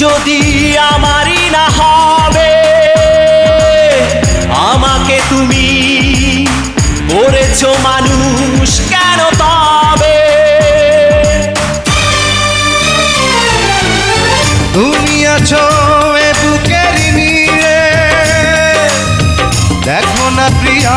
যদি আমারই না হবে, আমাকে তুমি করেছ মানুষ কেন তবে? তুমি আছো এ দেখো না প্রিয়া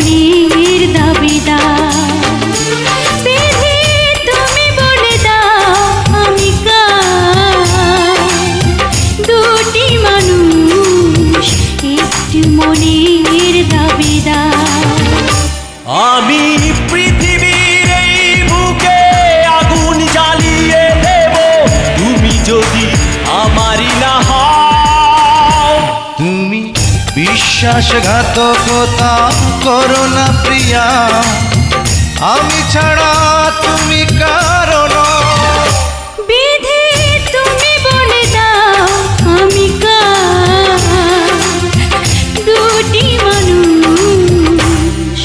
একটি বিশ্বাসঘাতকতা করো না প্রিয়া। আমি ছাড়া তুমি কারণ। বিধি তুমি বলে মানুষ